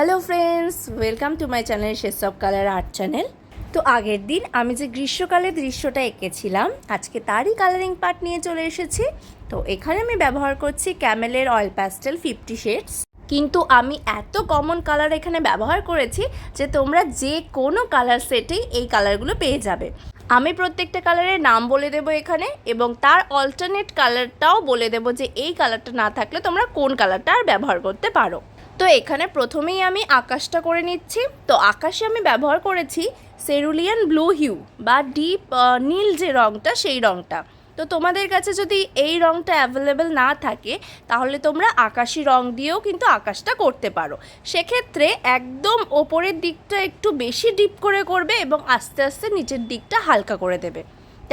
Hello friends welcome to my channel শেষ of colour art channel তো আগের দিন আমি যে গ্রীষ্মকালে দৃশ্যটা এঁকেছিলাম, আজকে তারই কালারিং পার্ট নিয়ে চলে এসেছি। তো এখানে আমি ব্যবহার করছি ক্যামেলের অয়েল প্যাস্টেল ফিফটি শেডস কিন্তু আমি এত কমন কালার এখানে ব্যবহার করেছি যে তোমরা যে কোনো কালার সেটেই এই কালারগুলো পেয়ে যাবে। আমি প্রত্যেকটা কালারের নাম বলে দেবো এখানে এবং তার অল্টারনেট কালারটাও বলে দেবো যে এই কালারটা না থাকলে তোমরা কোন কালারটা আর ব্যবহার করতে পারো। তো এখানে প্রথমেই আমি আকাশটা করে নিচ্ছি। তো আকাশে আমি ব্যবহার করেছি সেরুলিয়ান ব্লু হিউ বা ডিপ নীল যে রঙটা সেই রঙটা তো তোমাদের কাছে যদি এই রঙটা অ্যাভেলেবেল না থাকে, তাহলে তোমরা আকাশি রং দিয়েও কিন্তু আকাশটা করতে পারো। সেক্ষেত্রে একদম ওপরের দিকটা একটু বেশি ডিপ করে করবে এবং আস্তে আস্তে নিচের দিকটা হালকা করে দেবে।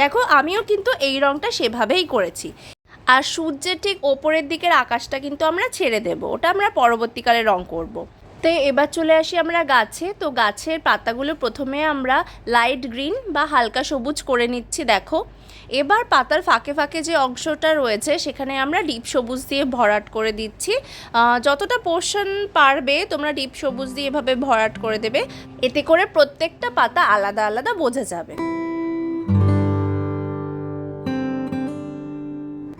দেখো, আমিও কিন্তু এই রঙটা সেভাবেই করেছি। আর সূর্যের ঠিক ওপরের দিকের আকাশটা কিন্তু আমরা ছেড়ে দেব। ওটা আমরা পরবর্তীকালে রং করব। তো এবার চলে আসি আমরা গাছে। তো গাছের পাতাগুলো প্রথমে আমরা লাইট গ্রিন বা হালকা সবুজ করে নিচ্ছি, দেখো। এবার পাতার ফাঁকে ফাঁকে যে অংশটা রয়েছে, সেখানে আমরা ডিপ সবুজ দিয়ে ভরাট করে দিচ্ছি। যতটা পোর্শন পারবে, তোমরা ডিপ সবুজ দিয়ে এভাবে ভরাট করে দেবে। এতে করে প্রত্যেকটা পাতা আলাদা আলাদা বোঝা যাবে।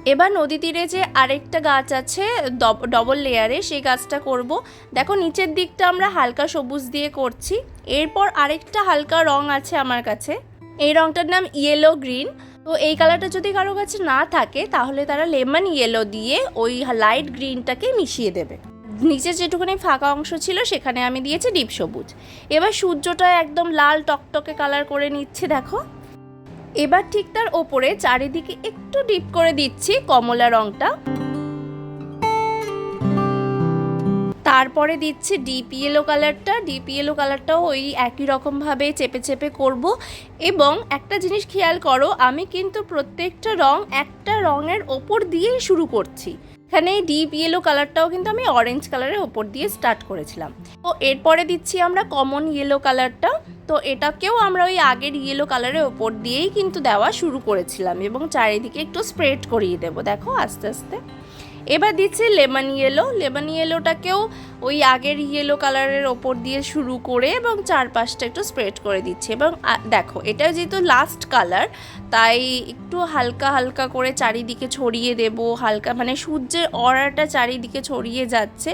এবার নদী তীরে যে আরেকটা গাছ আছে, ডব- ডবল লেয়ারে সেই গাছটা করব। দেখো নিচের দিকটা আমরা হালকা সবুজ দিয়ে করছি। এরপর আরেকটা হালকা রং আছে আমার কাছে। এই রংটার নাম ইয়েলো গ্রিন তো এই কালারটা যদি কারও কাছে না থাকে, তাহলে তারা লেমন ইয়েলো দিয়ে ওই লাইট গ্রিনটাকে মিশিয়ে দেবে। নিচে যেটুকুনি ফাঁকা অংশ ছিল, সেখানে আমি দিয়েছি ডিপ সবুজ। এবার সূর্যটা একদম লাল টকটকে কালার করে নিচ্ছে, দেখো। এবার ঠিক তার ওপরে চারিদিকে একটু ডিপ করে দিচ্ছি কমলা রংটা। তারপরে দিচ্ছি ডিপ ইয়েলো কালারটা ডিপ ইয়েলো কালারটাও ওই একই রকমভাবে চেপে চেপে করব। এবং একটা জিনিস খেয়াল করো, আমি কিন্তু প্রত্যেকটা রং একটা রঙের ওপর দিয়েই শুরু করছি। এখানে ডিপ ইয়েলো কালারটাও কিন্তু আমি অরেঞ্জ কালারের ওপর দিয়ে স্টার্ট করেছিলাম। তো এরপরে দিচ্ছি আমরা কমন ইয়েলো কালারটা তো এটাকেও আমরা ওই আগের ইয়েলো কালারের ওপর দিয়েই কিন্তু দেওয়া শুরু করেছিলাম এবং চারিদিকে একটু স্প্রেড করিয়ে দেবো। দেখো আস্তে আস্তে। এবার দিচ্ছি লেমন ইয়েলো লেমন ইয়েলোটাকেও ওই আগের ইয়েলো কালারের ওপর দিয়ে শুরু করে এবং চারপাশটা একটু স্প্রেড করে দিচ্ছি এবং দেখো, এটা যেহেতু লাস্ট কালার তাই একটু হালকা হালকা করে চারিদিকে ছড়িয়ে দেব। হালকা মানে সূর্যের অরাটা চারিদিকে ছড়িয়ে যাচ্ছে।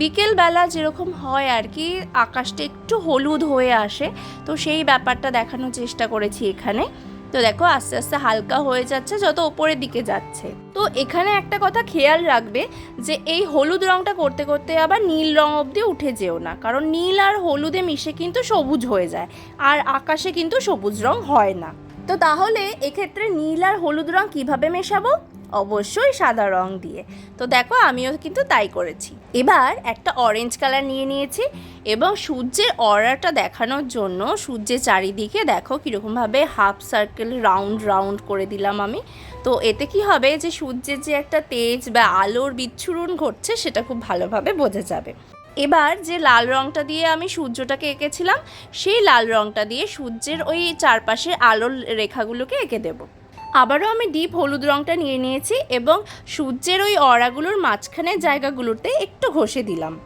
বিকেলবেলা যেরকম হয় আর কি, আকাশটা একটু হলুদ হয়ে আসে, তো সেই ব্যাপারটা দেখানোর চেষ্টা করেছি এখানে। তো দেখো, আস্তে আস্তে হালকা হয়ে যাচ্ছে, যত ওপরের দিকে যাচ্ছে। তো এখানে একটা কথা খেয়াল রাখবে যে, এই হলুদ রংটা করতে করতে আবার নীল রং অবধি উঠে যেও না। কারণ নীল আর হলুদে মিশে কিন্তু সবুজ হয়ে যায়, আর আকাশে কিন্তু সবুজ রং হয় না। তো তাহলে এক্ষেত্রে নীল আর হলুদ রং কীভাবে মেশাবো? অবশ্যই সাদা রং দিয়ে। তো দেখো, আমিও কিন্তু তাই করেছি। এবার একটা অরেঞ্জ কালার নিয়ে নিয়েছি এবং সূর্যের অরাটা দেখানোর জন্য সূর্যের চারিদিকে দেখো কীরকমভাবে হাফ সার্কেল রাউন্ড রাউন্ড করে দিলাম আমি। তো এতে কি হবে যে সূর্যের যে একটা তেজ বা আলোর বিচ্ছুরণ ঘটছে, সেটা খুব ভালোভাবে বোঝা যাবে। এবার যে লাল রংটা দিয়ে আমি সূর্যটাকে এঁকেছিলাম, সেই লাল রংটা দিয়ে সূর্যের ওই চারপাশের আলোর রেখাগুলোকে এঁকে দেবো। আবারও আমি ডিপ হলুদ রংটা নিয়ে নিয়েছি এবং সূর্যের ওই অরাগুলোর মাঝখানে জায়গাগুলোতে একটু ঘষে দিলাম।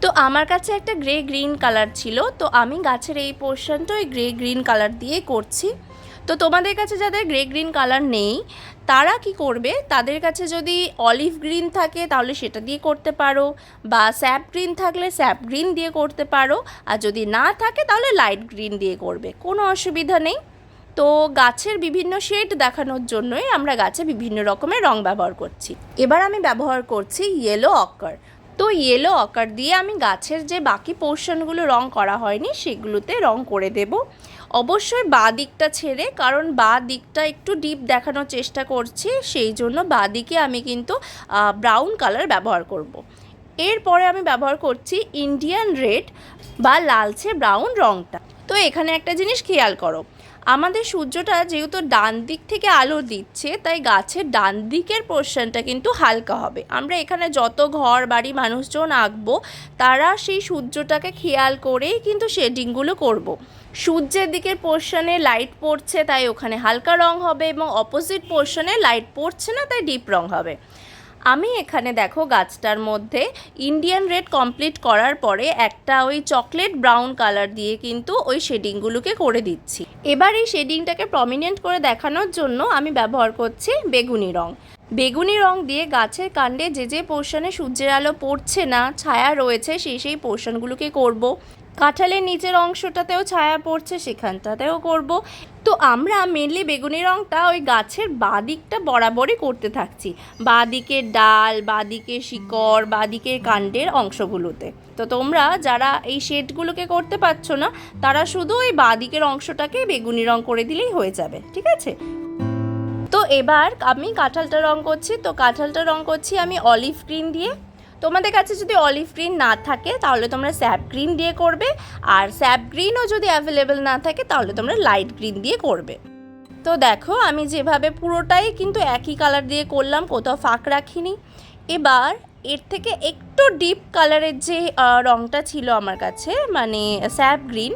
তো আমার কাছে একটা গ্রে গ্রিন কালার ছিল, তো আমি গাছের এই পোর্শনটা ওই গ্রে গ্রিন কালার দিয়ে করছি। তো তোমাদের কাছে যাদের গ্রে গ্রিন কালার নেই, তারা কি করবে? তাদের কাছে যদি অলিভ গ্রিন থাকে, তাহলে সেটা দিয়ে করতে পারো। বা স্যাপ গ্রিন থাকলে স্যাপ গ্রিন দিয়ে করতে পারো। আর যদি না থাকে, তাহলে লাইট গ্রিন দিয়ে করবে। কোনো অসুবিধা নেই। তো গাছের বিভিন্ন শেড দেখানোর জন্যই আমরা গাছে বিভিন্ন রকমের রং ব্যবহার করছি। এবার আমি ব্যবহার করছি ইয়েলো অকার তো ইয়েলো অকার দিয়ে আমি গাছের যে বাকি পোর্শনগুলো রং করা হয়নি, সেগুলোতে রং করে দেব। অবশ্যই বা দিকটা ছেড়ে, কারণ বা দিকটা একটু ডিপ দেখানোর চেষ্টা করছি, সেই জন্য বা দিকে আমি কিন্তু ব্রাউন কালার ব্যবহার করব। এরপরে আমি ব্যবহার করছি ইন্ডিয়ান রেড বা লালচে ব্রাউন রংটা। তো এখানে একটা জিনিস খেয়াল করো আমাদের সূর্যটা যেহেতু ডান দিক থেকে আলো দিচ্ছে, তাই গাছের ডান দিকের পোর্শনটা কিন্তু হালকা হবে আমরা এখানে যত ঘর, বাড়ি, মানুষজন আঁকবো, তারা সেই সূর্যটাকে খেয়াল করেই কিন্তু শেডিংগুলো করব। সূর্যের দিকের পোর্শনে লাইট পড়ছে, তাই ওখানে হালকা রং হবে এবং অপোজিট পোর্শনে লাইট পড়ছে না, তাই ডিপ রং হবে আমি এখানে দেখো গাছটার মধ্যে ইন্ডিয়ান রেড কমপ্লিট করার পরে একটা ওই চকলেট ব্রাউন কালার দিয়ে কিন্তু ওই শেডিংগুলোকে করে দিচ্ছি এবার এই শেডিংটাকে প্রমিনেন্ট করে দেখানোর জন্য আমি ব্যবহার করছি বেগুনি রং বেগুনি রং দিয়ে গাছের কাণ্ডে যে যে পোর্শনে সূর্যের আলো পড়ছে না, ছায়া রয়েছে, সেই সেই পোর্শনগুলোকে করব। কাঁঠালের নিচের অংশটাতেও ছায়া পড়ছে, সেখানটাতেও করব। তো আমরা মেনলি বেগুনি রংটা ওই গাছের বাদিকটা বরাবরই করতে থাকছি। বাদিকের ডাল, বাদিকের শিকড়, বাদিকের কাণ্ডের অংশগুলোতে। তো তোমরা যারা এই শেডগুলোকে করতে পারছ না, তারা শুধু ওই বাদিকের অংশটাকে বেগুনি রং করে দিলেই হয়ে যাবে, ঠিক আছে? তো এবার আমি কাঁঠালটা রং করছি। তো কাঁঠালটা রং করছি আমি অলিভ গ্রিন দিয়ে। তোমাদের কাছে যদি অলিভ গ্রিন না থাকে, তাহলে তোমরা স্যাপ গ্রিন দিয়ে করবে। আর স্যাপ গ্রিনও যদি অ্যাভেলেবেল না থাকে, তাহলে তোমরা লাইট গ্রিন দিয়ে করবে। তো দেখো, আমি যেভাবে পুরোটাই কিন্তু একই কালার দিয়ে করলাম, কোথাও ফাঁক রাখিনি। এবার এর থেকে একটু ডিপ কালারের যে রংটা ছিল আমার কাছে মানে স্যাপ গ্রিন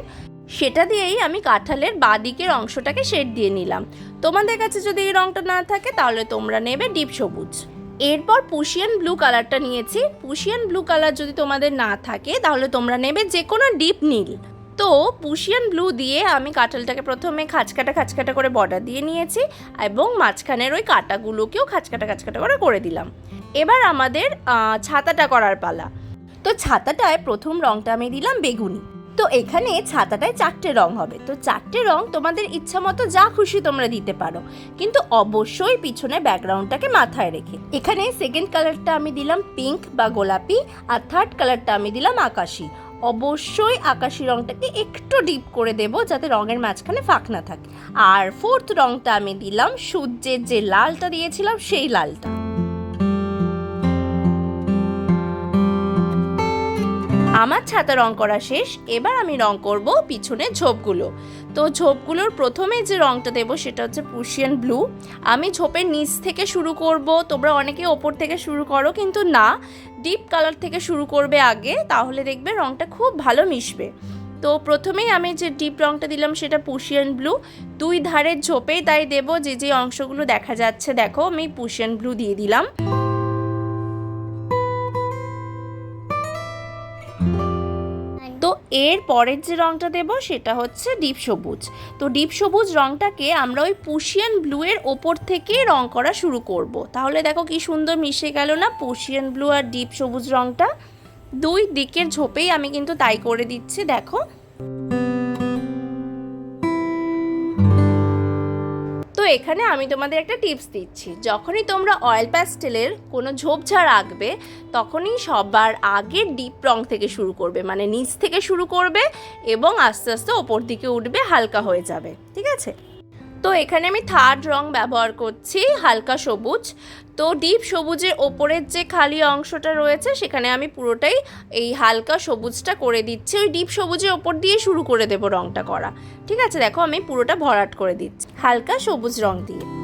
সেটা দিয়েই আমি কাঁঠালের বাদিকের অংশটাকে শেড দিয়ে নিলাম। তোমাদের কাছে যদি এই রংটা না থাকে, তাহলে তোমরা নেবে ডিপ সবুজ। এরপর পুশিয়ান ব্লু কালারটা নিয়েছি। পুশিয়ান ব্লু কালার যদি তোমাদের না থাকে, তাহলে তোমরা নেবে যে কোনো ডিপ নীল। তো পুশিয়ান ব্লু দিয়ে আমি কাঁঠালটাকে প্রথমে খাঁচকাটা খাঁচকাটা করে বর্ডার দিয়ে নিয়েছি এবং মাঝখানের ওই কাটাগুলোকেও খাঁচকাটা খাঁচকাটা করে করে দিলাম। এবার আমাদের ছাতাটা করার পালা। তো ছাতাটায় প্রথম রংটা আমি দিলাম বেগুনি। তো এখানে ছাতাটায় চারটে রং হবে। তো চারটে রং তোমাদের ইচ্ছা মতো যা খুশি তোমরা দিতে পারো। কিন্তু অবশ্যই পিছনে ব্যাকগ্রাউন্ডটাকে মাথায় রেখে। এখানে সেকেন্ড কালারটা আমি দিলাম পিঙ্ক বা গোলাপি আর থার্ড কালারটা আমি দিলাম আকাশি। অবশ্যই আকাশি রংটাকে একটু ডিপ করে দেব যাতে রঙের মাঝখানে ফাঁক না থাকে। আর ফোর্থ রংটা আমি দিলাম সূর্যের যে লালটা দিয়েছিলাম সেই লালটা। আমার ছাতা রং করা শেষ, এবার আমি রং করব পিছনের ঝোপগুলো। তো ঝোপগুলোর প্রথমে যে রংটা দেবো সেটা হচ্ছে পুশিয়ান ব্লু আমি ঝোপের নিচ থেকে শুরু করব, তোমরা অনেকে ওপর থেকে শুরু করো, কিন্তু না ডিপ কালার থেকে শুরু করবে আগে, তাহলে দেখবে রংটা খুব ভালো মিশবে। তো প্রথমেই আমি যে ডিপ রংটা দিলাম সেটা পুশিয়ান ব্লু দুই ধারের ঝোপেই তাই দেবো, যে যে অংশগুলো দেখা যাচ্ছে, দেখো আমি পুশিয়ান ব্লু দিয়ে দিলাম। তো এর পরের যে রংটা দেব সেটা হচ্ছে ডিপ সবুজ। তো ডিপ সবুজ রংটাকে আমরা ওই পুশিয়ান ব্লুয়ের ওপর থেকে রং করা শুরু করব। তাহলে দেখো কি সুন্দর মিশে গেল না পুশিয়ান ব্লু আর ডিপ সবুজ রংটা। দুই দিকের ঝোপেই আমি কিন্তু তাই করে দিচ্ছি, দেখো। এখানে আমি তোমাদের একটা টিপস দিচ্ছি। যখনই তোমরা অয়েল প্যাস্টেলের কোনো ঝোপঝাড় আঁকবে, তখনই সবার আগে ডিপ রং থেকে শুরু করবে মানে নিচ থেকে শুরু করবে এবং আস্তে আস্তে ওপর দিকে উঠবে, হালকা হয়ে যাবে। ঠিক আছে? তো এখানে আমি থার্ড রং ব্যবহার করছি, হালকা সবুজ। তো ডিপ সবুজের ওপরের যে খালি অংশটা রয়েছে, সেখানে আমি পুরোটাই এই হালকা সবুজটা করে দিচ্ছি। ওই ডিপ সবুজের ওপর দিয়ে শুরু করে দেব রংটা করা। ঠিক আছে, দেখো আমি পুরোটা ভরাট করে দিচ্ছি। হালকা সবুজ রং দিয়ে।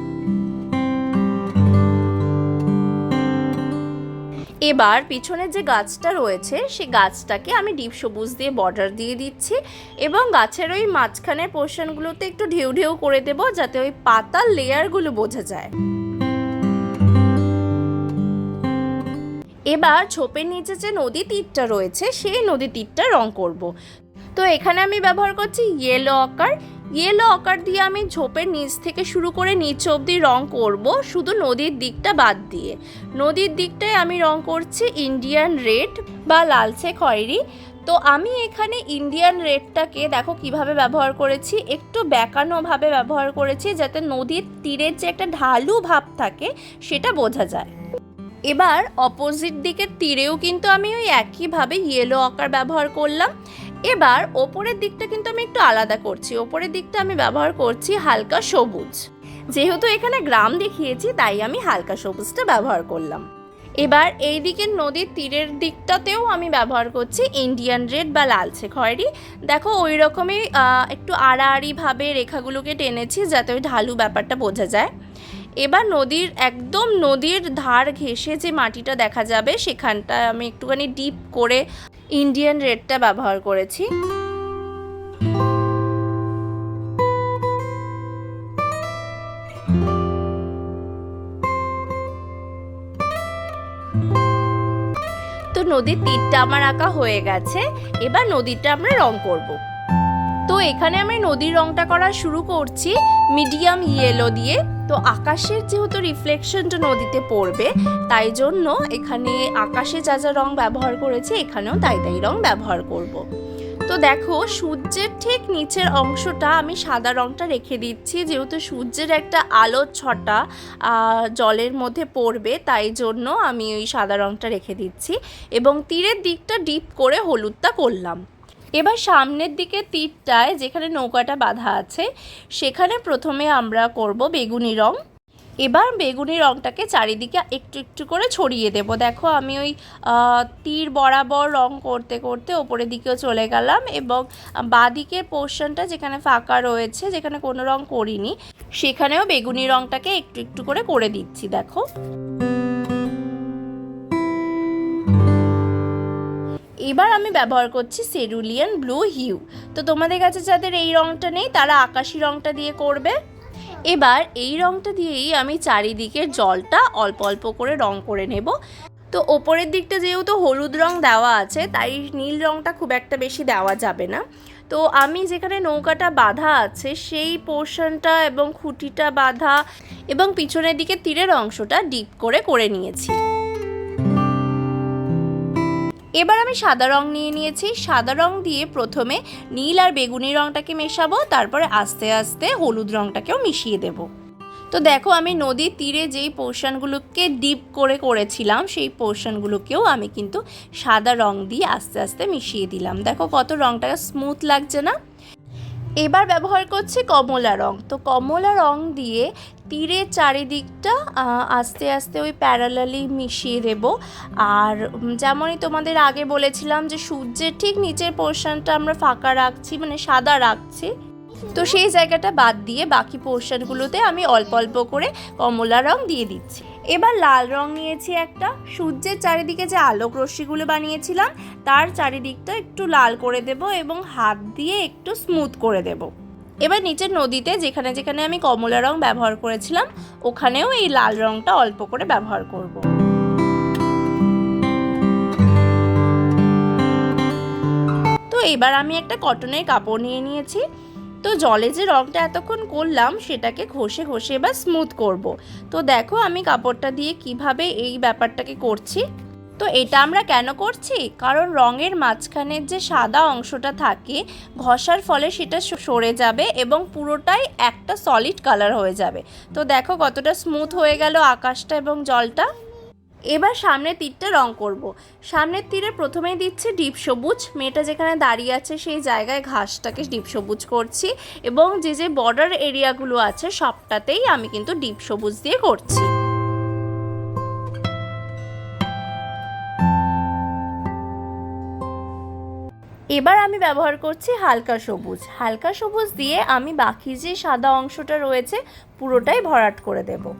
এবার পিছনের যে গাছটা রয়েছে, সেই গাছটাকে আমি ডিপ সবুজ দিয়ে বর্ডার দিয়ে দিচ্ছি এবং গাছের ওই মাঝখানের পোর্শনগুলোতে একটু ঢেউ ঢেউ করে দেব যাতে ওই পাতার লেয়ারগুলো বোঝা যায় এবার ছোপের নিচে যে নদী তীরটা রয়েছে, সেই নদী তীরটা রং করব। তো এখানে আমি ব্যবহার করছি ইয়েলো অকার ইয়েলো অকার দিয়ে আমি ঝোপের নিচ থেকে শুরু করে নিচ অবধি রং করব, শুধু নদীর দিকটা বাদ দিয়ে। নদীর দিকটায় আমি রং করছি ইন্ডিয়ান রেড বা লালচে খয়েরি। তো আমি এখানে ইন্ডিয়ান রেডটাকে দেখো কীভাবে ব্যবহার করেছি, একটু বেঁকানোভাবে ব্যবহার করেছি যাতে নদীর তীরের যে একটা ঢালু ভাব থাকে সেটা বোঝা যায়। এবার অপোজিট দিকের তীরেও কিন্তু আমি ওই একইভাবে ইয়েলো আকার ব্যবহার করলাম। এবার ওপরের দিকটা কিন্তু আমি একটু আলাদা করছি। ওপরের দিকটা আমি ব্যবহার করছি হালকা সবুজ। যেহেতু এখানে গ্রাম দেখিয়েছি, তাই আমি হালকা সবুজটা ব্যবহার করলাম। এবার এই দিকের নদীর তীরের দিকটাতেও আমি ব্যবহার করছি ইন্ডিয়ান রেড বা লালচে খয়েরি দেখো ওই রকমই একটু আড়াআড়িভাবে রেখাগুলোকে টেনেছি যাতে ওই ঢালু ব্যাপারটা বোঝা যায়। এবার নদীর, একদম নদীর ধার ঘেঁষে যে মাটিটা দেখা যাবে সেখানটায় আমি একটুখানি ডিপ করে ইন্ডিয়ান রেডটা ব্যবহার করেছি। তো নদীর তীরটা আমার আঁকা হয়ে গেছে। এবার নদীটা আমরা রং করব। তো এখানে আমি নদীর রংটা করা শুরু করছি মিডিয়াম ইয়েলো দিয়ে। তো আকাশের যেহেতু রিফ্লেকশনটা নদীতে পড়বে, তাই জন্য এখানে আকাশে যা যা রং ব্যবহার করেছি, এখানেও তাই তাই রং ব্যবহার করব। তো দেখো, সূর্যের ঠিক নিচের অংশটা আমি সাদা রংটা রেখে দিচ্ছি, যেহেতু সূর্যের একটা আলোর ছটা জলের মধ্যে পড়বে, তাই জন্য আমি ওই সাদা রংটা রেখে দিচ্ছি। এবং তীরের দিকটা ডিপ করে হলুদটা করলাম। এবার সামনের দিকে তীরটায় যেখানে নৌকাটা বাঁধা আছে, সেখানে প্রথমে আমরা করব বেগুনি রং। এবার বেগুনি রংটাকে চারিদিকে একটু একটু করে ছড়িয়ে দেব। দেখো, আমি ওই তীর বরাবর রং করতে করতে ওপরের দিকেও চলে গেলাম এবং বাঁদিকের পোর্শনটা যেখানে ফাঁকা রয়েছে, যেখানে কোনো রং করিনি, সেখানেও বেগুনি রংটাকে একটু একটু করে করে দিচ্ছি, দেখো। এবার আমি ব্যবহার করছি সেরুলিয়ান ব্লু হিউ তো তোমাদের কাছে যাদের এই রংটা নেই, তারা আকাশি রংটা দিয়ে করবে। এবার এই রংটা দিয়েই আমি চারিদিকের জলটা অল্প অল্প করে রং করে নেব। তো ওপরের দিকটা যেহেতু হলুদ রং দেওয়া আছে, তাই নীল রংটা খুব একটা বেশি দেওয়া যাবে না। তো আমি যেখানে নৌকাটা বাঁধা আছে, সেই পোর্শনটা এবং খুঁটিটা বাঁধা এবং পিছনের দিকে তীরের অংশটা ডিপ করে করে নিয়েছি। এবার আমি সাদা রং নিয়ে নিয়েছি। সাদা রং দিয়ে প্রথমে নীল আর বেগুনি রংটাকে মেশাবো, তারপরে আস্তে আস্তে হলুদ রংটাকেও মিশিয়ে দেব। তো দেখো, আমি নদীর তীরে যেই পোর্শনগুলোকে ডিপ করে করেছিলাম, সেই পোর্শনগুলোকেও আমি কিন্তু সাদা রং দিয়ে আস্তে আস্তে মিশিয়ে দিলাম। দেখো কত রংটা স্মুথ লাগছে না? এবার ব্যবহার করছি কমলা রং। তো কমলা রং দিয়ে তীরের চারিদিকটা আস্তে আস্তে ওই প্যারালালি মিশিয়ে দেব। আর যেমনই তোমাদের আগে বলেছিলাম যে সূর্যের ঠিক নিচের পোর্শনটা আমরা ফাঁকা রাখছি মানে সাদা রাখছি। তো সেই জায়গাটা বাদ দিয়ে বাকি পোর্শনগুলোতে আমি অল্প অল্প করে কমলা রং দিয়ে দিচ্ছি। এবার লাল রং নিয়েছি একটা। সূর্যের চারিদিকে যে আলোক রশ্মিগুলো বানিয়েছিলাম, তার চারিদিকটা একটু লাল করে দেব এবং হাত দিয়ে একটু স্মুথ করে দেব। এবার নিচের নদীতে যেখানে যেখানে আমি কমলা রং ব্যবহার করেছিলাম, ওখানেও এই লাল রংটা অল্প করে ব্যবহার করব। তো এবার আমি একটা কটনের কাপড় নিয়ে নিয়েছি। তো জলে যে রংটা এতক্ষণ করলাম, সেটাকে ঘষে ঘষে এবার স্মুথ করব। তো দেখো আমি কাপড়টা দিয়ে কীভাবে এই ব্যাপারটাকে করছি। তো এটা আমরা কেন করছি? কারণ রঙের মাঝখানের যে সাদা অংশটা থাকে, ঘষার ফলে সেটা সরে যাবে এবং পুরোটাই একটা সলিড কালার হয়ে যাবে। তো দেখো কতটা স্মুথ হয়ে গেল আকাশটা এবং জলটা। এবার সামনের তীরটা রং করব। সামনের তীরে প্রথমেই দিচ্ছি ডিপ সবুজ। মেয়েটা যেখানে দাঁড়িয়ে আছে সেই জায়গায় ঘাসটাকে ডিপ সবুজ করছি এবং যে যে বর্ডার এরিয়াগুলো আছে সবটাতেই আমি কিন্তু ডিপ সবুজ দিয়ে করছি। এবার আমি ব্যবহার করছি হালকা সবুজ। হালকা সবুজ দিয়ে আমি বাকি যে সাদা অংশটা রয়েছে, পুরোটাই ভরাট করে দেবো।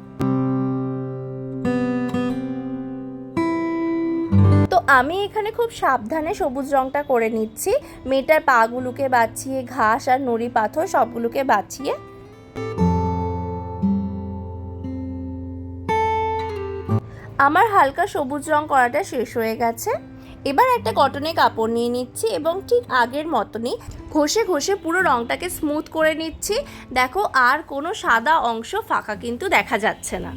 তো আমি এখানে খুব সাবধানে সবুজ রংটা করে নিচ্ছি। মেয়েটার পাগুলোকে বাঁচিয়ে, ঘাস আর নুড়ি পাথর সবগুলোকে বাঁচিয়ে। আমার হালকা সবুজ রং করাটা শেষ হয়ে গেছে। এবার একটা কটনের কাপড় নিয়ে নিচ্ছি এবং ঠিক আগের মতনই ঘষে ঘষে পুরো রংটাকে স্মুথ করে নিচ্ছি। দেখো, আর কোনো সাদা অংশ ফাঁকা কিন্তু দেখা যাচ্ছে না।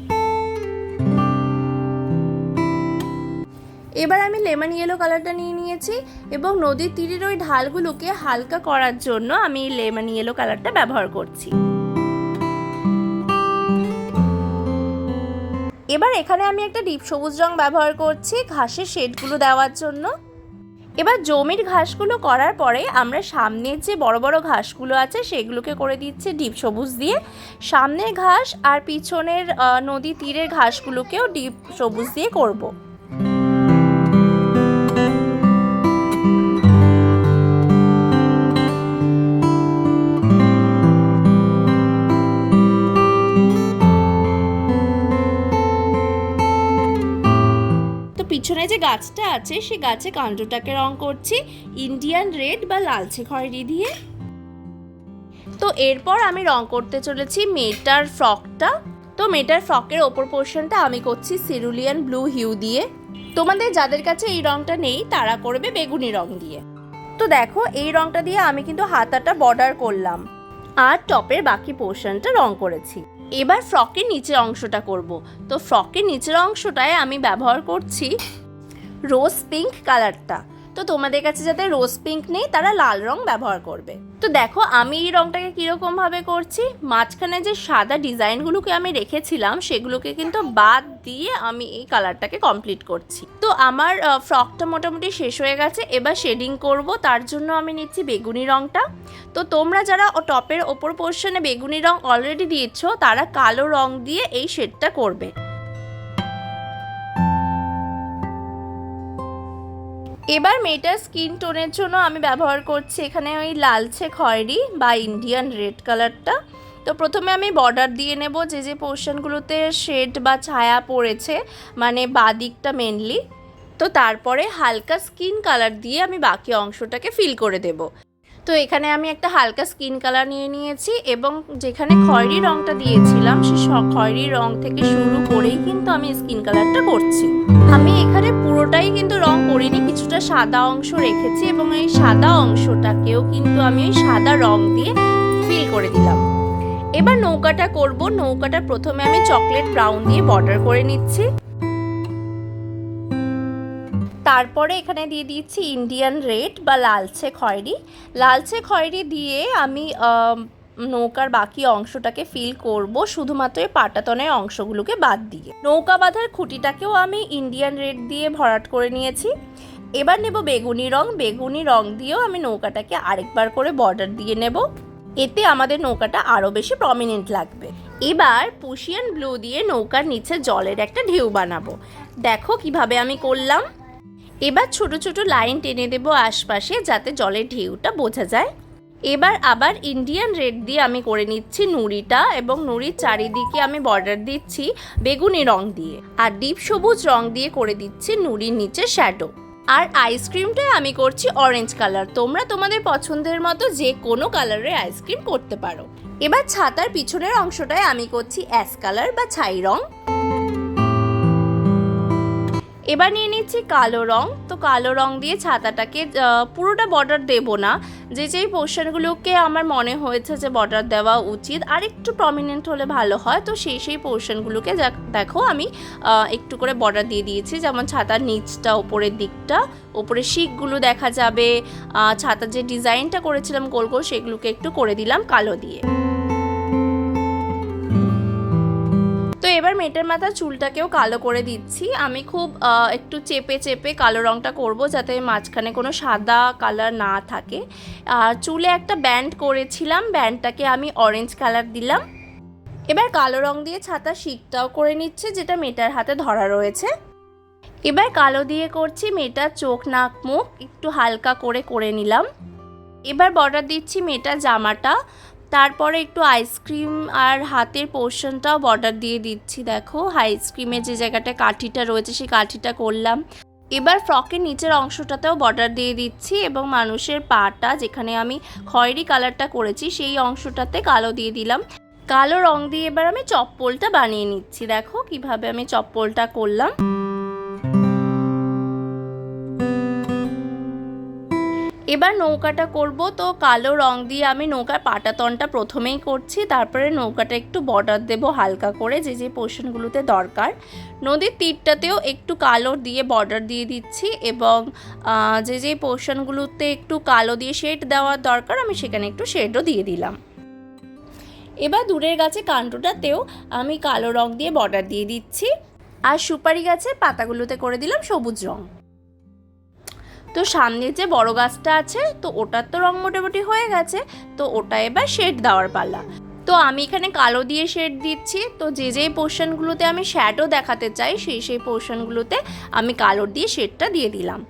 এবার আমি লেমন ইয়েলো কালারটা নিয়ে নিয়েছি এবং নদীর তীরের ওই ঢালগুলোকে হালকা করার জন্য আমি লেমন ইয়েলো কালারটা ব্যবহার করছি। এবার এখানে আমি একটা ডিপ সবুজ রং ব্যবহার করছি, ঘাসের শেডগুলো দেওয়ার জন্য। এবার জমির ঘাসগুলো করার পরে আমরা সামনের যে বড় বড় ঘাসগুলো আছে সেগুলোকে করে দিচ্ছে ডিপ সবুজ দিয়ে। সামনের ঘাস আর পিছনের নদী তীরের ঘাসগুলোকেও ডিপ সবুজ দিয়ে করব। পিছনে যে গাছটা আছে, সে গাছে কাণ্ডটাকে রং করছি ইন্ডিয়ান রেড বা লালচে খয়েরি দিয়ে। তো এরপর আমি রং করতে চলেছি মেয়েটার ফ্রকটা। তো মেয়েটার ফ্রকের ওপর পোর্শনটা আমি করছি সিরুলিয়ান ব্লু হিউ দিয়ে। তোমাদের যাদের কাছে এই রংটা নেই, তারা করবে বেগুনি রং দিয়ে। তো দেখো, এই রংটা দিয়ে আমি কিন্তু হাতাটা বর্ডার করলাম। আর টপের বাকি পোর্শনটা রং করেছি। এবার ফ্রকের নিচের অংশটা করব। তো ফ্রকের নিচের অংশটায় আমি ব্যবহার করছি রোজ পিঙ্ক কালারটা তো তোমাদের কাছে যাতে রোজ পিঙ্ক নেই, তারা লাল রং ব্যবহার করবে। তো দেখো, আমি এই রংটাকে কীরকমভাবে করছি? মাঝখানে যে সাদা ডিজাইনগুলোকে আমি রেখেছিলাম, সেগুলোকে কিন্তু বাদ দিয়ে আমি এই কালারটাকে কমপ্লিট করছি। তো আমার ফ্রকটা মোটামুটি শেষ হয়ে গেছে, এবার শেডিং করব, তার জন্য আমি নিচ্ছি বেগুনি রংটা। তো তোমরা যারা টপের ওপর পোর্শনে বেগুনি রং অলরেডি দিয়েছ, তারা কালো রং দিয়ে এই শেডটা করবে। এবার মেয়েটার স্কিন টোনের জন্য আমি ব্যবহার করছি এখানে ওই লালচে খয়েরি বা ইন্ডিয়ান রেড কালারটা। তো প্রথমে আমি বর্ডার দিয়ে নেব যে যে পোর্শনগুলোতে শেড বা ছায়া পড়েছে মানে বাদিকটা মেনলি তো তারপরে হালকা স্কিন কালার দিয়ে আমি বাকি অংশটাকে ফিল করে দেব। তো এখানে আমি একটা হালকা স্কিন কালার নিয়ে নিয়েছি এবং যেখানে খয়েরি রংটা দিয়েছিলাম, সে স- খয়েরি রং থেকে শুরু করেই কিন্তু আমি স্কিন কালারটা করছি। আমি এখানে পুরোটাই কিন্তু রং করিনি, কিছুটা সাদা অংশ রেখেছি এবং এই সাদা অংশটাকেও কিন্তু আমি ওই সাদা রং দিয়ে ফিল করে দিলাম। এবার নৌকাটা করব, নৌকাটা প্রথমে আমি চকলেট ব্রাউন দিয়ে বর্ডার করে নিচ্ছি। তারপরে এখানে দিয়ে দিচ্ছি ইন্ডিয়ান রেড বা লালচে খয়েরি। লালচে খয়েরি দিয়ে আমি নৌকার বাকি অংশটাকে ফিল করব শুধুমাত্র পাটাতনের অংশগুলোকে বাদ দিয়ে। নৌকা বাঁধার খুঁটিটাকেও আমি ইন্ডিয়ান রেড দিয়ে ভরাট করে নিয়েছি। এবার নেব বেগুনি রং। বেগুনি রং দিয়েও আমি নৌকাটাকে আরেকবার করে বর্ডার দিয়ে নেব। এতে আমাদের নৌকাটা আরও বেশি প্রমিনেন্ট লাগবে। এবার পুশিয়ান ব্লু দিয়ে নৌকার নিচে জলের একটা ঢেউ বানাবো। দেখো কীভাবে আমি করলাম। এবার ছোট ছোট লাইন টেনে দেব আশপাশে যাতে জলের ঢেউটা বোঝা যায়। এবার আবার ইন্ডিয়ান রেড দিয়ে আমি করে নিচ্ছি নুড়িটা এবং নুড়ির চারিদিকে আমি বর্ডার দিচ্ছি বেগুনি রং দিয়ে আর ডিপ সবুজ রং দিয়ে করে দিচ্ছি নুড়ির নিচে শ্যাডো আর আইসক্রিমটাই আমি করছি অরেঞ্জ কালার তোমরা তোমাদের পছন্দের মতো যে কোনো কালারের আইসক্রিম করতে পারো। এবার ছাতার পিছনের অংশটায় আমি করছি অ্যাশ কালার বা ছাই রং। এবার নিয়ে নিচ্ছি কালো রং। তো কালো রং দিয়ে ছাতাটাকে পুরোটা বর্ডার দেব না। যে যেই পোর্শনগুলোকে আমার মনে হয়েছে যে বর্ডার দেওয়া উচিত আর একটু প্রমিনেন্ট হলে ভালো হয়। তো সেই সেই পোর্শনগুলোকে দেখো আমি একটু করে বর্ডার দিয়ে দিয়েছি। যেমন ছাতার নিচটা ওপরের দিকটা ওপরে শিকগুলো দেখা যাবে। ছাতার যে ডিজাইনটা করেছিলাম গোল গোল, সেগুলোকে একটু করে দিলাম কালো দিয়ে। এবার মেটের মাথা চুলটাকেও কালো করে দিচ্ছি। আমি খুব একটু চেপে চেপে কালো রংটা করব যাতে মাঝখানে কোনো সাদা কালার না থাকে। আর চুলে একটা ব্যান্ড করেছিলাম, ব্যান্ডটাকে আমি অরেঞ্জ কালার দিলাম। এবার কালো রং দিয়ে ছাতা শিকটাও করে নিচ্ছে, যেটা মেটার হাতে ধরা রয়েছে। এবার কালো দিয়ে করছি মেয়েটার চোখ, নাক, মুখ, একটু হালকা করে করে নিলাম। এবার বর্ডার দিচ্ছি মেয়েটার জামাটা। তারপরে একটু আইসক্রিম আর হাতের পোর্শনটাও বর্ডার দিয়ে দিচ্ছি, দেখো। আইসক্রিমের যে জায়গাটা কাঠিটা রয়েছে, সেই কাঠিটা করলাম। এবার ফ্রকের নিচের অংশটাতেও বর্ডার দিয়ে দিচ্ছি এবং মানুষের পাটা, যেখানে আমি খয়েরি কালারটা করেছি, সেই অংশটাতে কালো দিয়ে দিলাম। কালো রং দিয়ে এবার আমি চপ্পলটা বানিয়ে নিচ্ছি, দেখো কীভাবে আমি চপ্পলটা করলাম। এবার নৌকাটা করব। তো কালো রং দিয়ে আমি নৌকার পাটাতনটা প্রথমেই করছি। তারপরে নৌকাটা একটু বর্ডার দেব হালকা করে, যে যে পোর্শনগুলোতে দরকার। নদীর তীরটাতেও একটু কালো দিয়ে বর্ডার দিয়ে দিচ্ছি এবং যে যে পোর্শনগুলোতে একটু কালো দিয়ে শেড দেওয়ার দরকার, আমি সেখানে একটু শেডও দিয়ে দিলাম। এবার দূরের গাছে কাণ্ডটাতেও আমি কালো রং দিয়ে বর্ডার দিয়ে দিচ্ছি। আর সুপারি গাছের পাতাগুলোতে করে দিলাম সবুজ রং। তো সামনে যে বড় গাছটা আছে, তো ওটার তো রং মোটামুটি হয়ে গেছে, তো ওটা এবার শেড দেওয়ার পালা। তো আমি এখানে কালো দিয়ে শেড দিচ্ছি, তো যে যেই পোর্শনগুলোতে আমি শ্যাডো দেখাতে চাই, সেই সেই পোর্শনগুলোতে আমি কালো দিয়ে শেডটা দিয়ে দিলাম।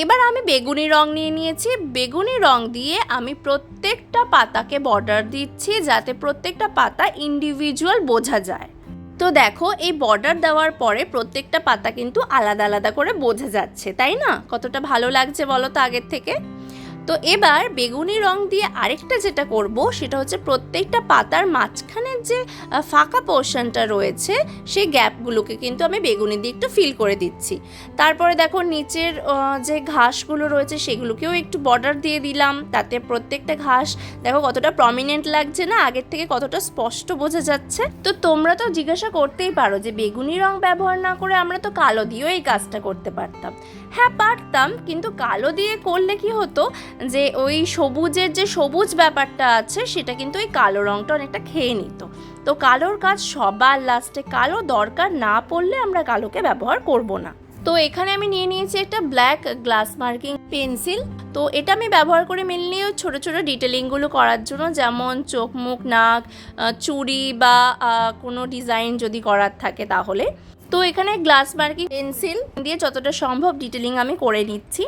এবার আমি বেগুনি রং নিয়ে নিয়েছি, বেগুনি রং দিয়ে আমি প্রত্যেকটা পাতাকে বর্ডার দিচ্ছি, যাতে প্রত্যেকটা পাতা ইন্ডিভিজুয়াল বোঝা যায়। তো দেখো, এই বর্ডার দেওয়ার পরে প্রত্যেকটা পাতা কিন্তু আলাদা আলাদা করে বোঝা যাচ্ছে, তাই না? কতটা ভালো লাগছে বলো তো আগের থেকে? তো এবার বেগুনি রং দিয়ে আরেকটা যেটা করব, সেটা হচ্ছে প্রত্যেকটা পাতার মাঝখানের যে ফাঁকা পোর্শনটা রয়েছে, সেই গ্যাপগুলোকে কিন্তু আমি বেগুনি দিয়ে একটু ফিল করে দিচ্ছি। তারপরে দেখো নিচের যে ঘাসগুলো রয়েছে, সেগুলোকেও একটু বর্ডার দিয়ে দিলাম। তাতে প্রত্যেকটা ঘাস দেখো কতটা প্রমিনেন্ট লাগছে না, আগের থেকে কতটা স্পষ্ট বোঝা যাচ্ছে। তো তোমরা তো জিজ্ঞাসা করতেই পারো যে, বেগুনি রং ব্যবহার না করে আমরা তো কালো দিয়েও এই কাজটা করতে পারতাম। হ্যাঁ পারতাম, কিন্তু কালো দিয়ে করলে কি হতো যে ওই সবুজের যে সবুজ ব্যাপারটা আছে, সেটা কিন্তু ওই কালো রংটা অনেকটা খেয়ে নিত। তো কালোর কাজ সবার লাস্টে কালো দরকার না পড়লে আমরা কালোকে ব্যবহার করব না। তো এখানে আমি নিয়ে নিয়েছি একটা ব্ল্যাক গ্লাস মার্কিং পেন্সিল তো এটা আমি ব্যবহার করে মেনলি ছোটো ছোটো ডিটেলিংগুলো করার জন্য, যেমন চোখ, মুখ, নাক চুড়ি বা কোনো ডিজাইন যদি করার থাকে তাহলে। তো এখানে গ্লাস মার্কিং পেন্সিল দিয়ে যতটা সম্ভব ডিটেলিং আমি করে নিচ্ছি।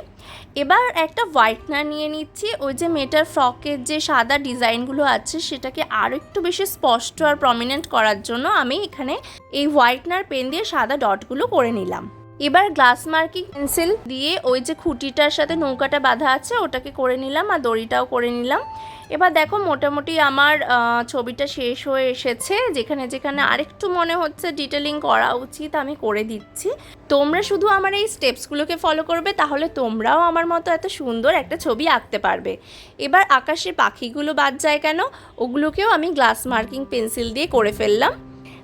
এবার একটা হোয়াইটনার নিয়ে নিচ্ছি। ওই যে মেটার ফ্রকের যে সাদা ডিজাইনগুলো আছে, সেটাকে আরও একটু বেশি স্পষ্ট আর প্রমিনেন্ট করার জন্য আমি এখানে এই হোয়াইটনার পেন দিয়ে সাদা ডটগুলো করে নিলাম। এবার গ্লাস মার্কিং পেন্সিল দিয়ে ওই যে খুঁটিটার সাথে নৌকাটা বাঁধা আছে, ওটাকে করে নিলাম আর দড়িটাও করে নিলাম। এবার দেখো মোটামুটি আমার ছবিটা শেষ হয়ে এসেছে। যেখানে যেখানে আরেকটু মনে হচ্ছে ডিটেলিং করা উচিত আমি করে দিচ্ছি। তোমরা শুধু আমার এই স্টেপসগুলোকে ফলো করবে, তাহলে তোমরাও আমার মতো এত সুন্দর একটা ছবি আঁকতে পারবে। এবার আকাশে পাখিগুলো বাদ যায় কেন? ওগুলোকেও আমি গ্লাস মার্কিং পেন্সিল দিয়ে করে ফেললাম।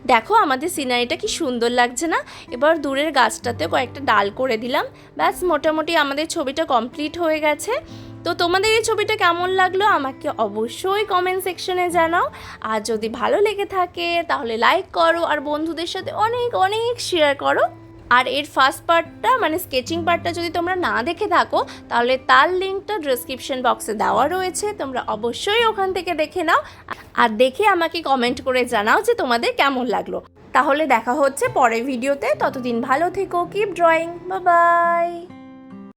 দেখো আমাদের সিনারিটা কি সুন্দর লাগছে না? এবার দূরের গাছটাতে কয়েকটা ডাল করে দিলাম। ব্যাস, মোটামুটি আমাদের ছবিটা কমপ্লিট হয়ে গেছে। তো তোমাদের এই ছবিটা কেমন লাগল আমাকে অবশ্যই কমেন্ট সেকশনে জানাও। আর যদি ভালো লেগে থাকে তাহলে লাইক করো আর বন্ধুদের সাথে অনেক অনেক শেয়ার করো। আর এর ফার্স্ট পার্টটা মানে স্কেচিং পার্টটা যদি তোমরা না দেখে থাকো, তাহলে তার লিঙ্কটা ডিসক্রিপশন বক্সে দেওয়া রয়েছে। তোমরা অবশ্যই ওখান থেকে দেখে নাও। আর দেখে আমাকে কমেন্ট করে জানাও যে তোমাদের কেমন লাগল। তাহলে দেখা হচ্ছে পরের ভিডিওতে ততদিন ভালো থেকো কিপ ড্রয়িং বাই